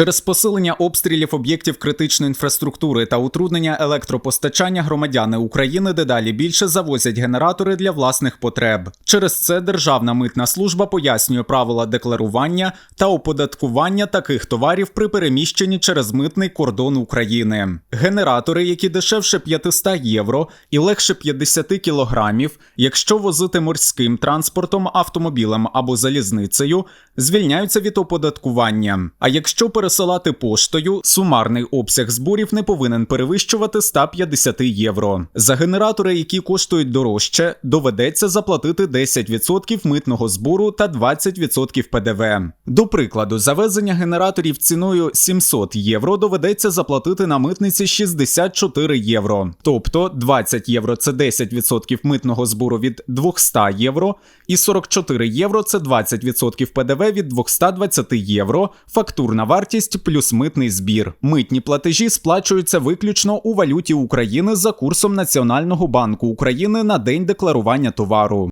Через посилення обстрілів об'єктів критичної інфраструктури та утруднення електропостачання громадяни України дедалі більше завозять генератори для власних потреб. Через це Державна митна служба пояснює правила декларування та оподаткування таких товарів при переміщенні через митний кордон України. Генератори, які дешевше 500 євро і легше 50 кілограмів, якщо возити морським транспортом, автомобілем або залізницею, звільняються від оподаткування. А якщо пересилати поштою, сумарний обсяг зборів не повинен перевищувати 150 євро. За генератори, які коштують дорожче, доведеться заплатити 10% митного збору та 20% ПДВ. До прикладу, завезення генераторів ціною 700 євро доведеться заплатити на митниці 64 євро. Тобто 20 євро це 10% митного збору від 200 євро, і 44 євро це 20% ПДВ від 220 євро, фактурна вартість плюс митний збір. Митні платежі сплачуються виключно у валюті України за курсом Національного банку України на день декларування товару.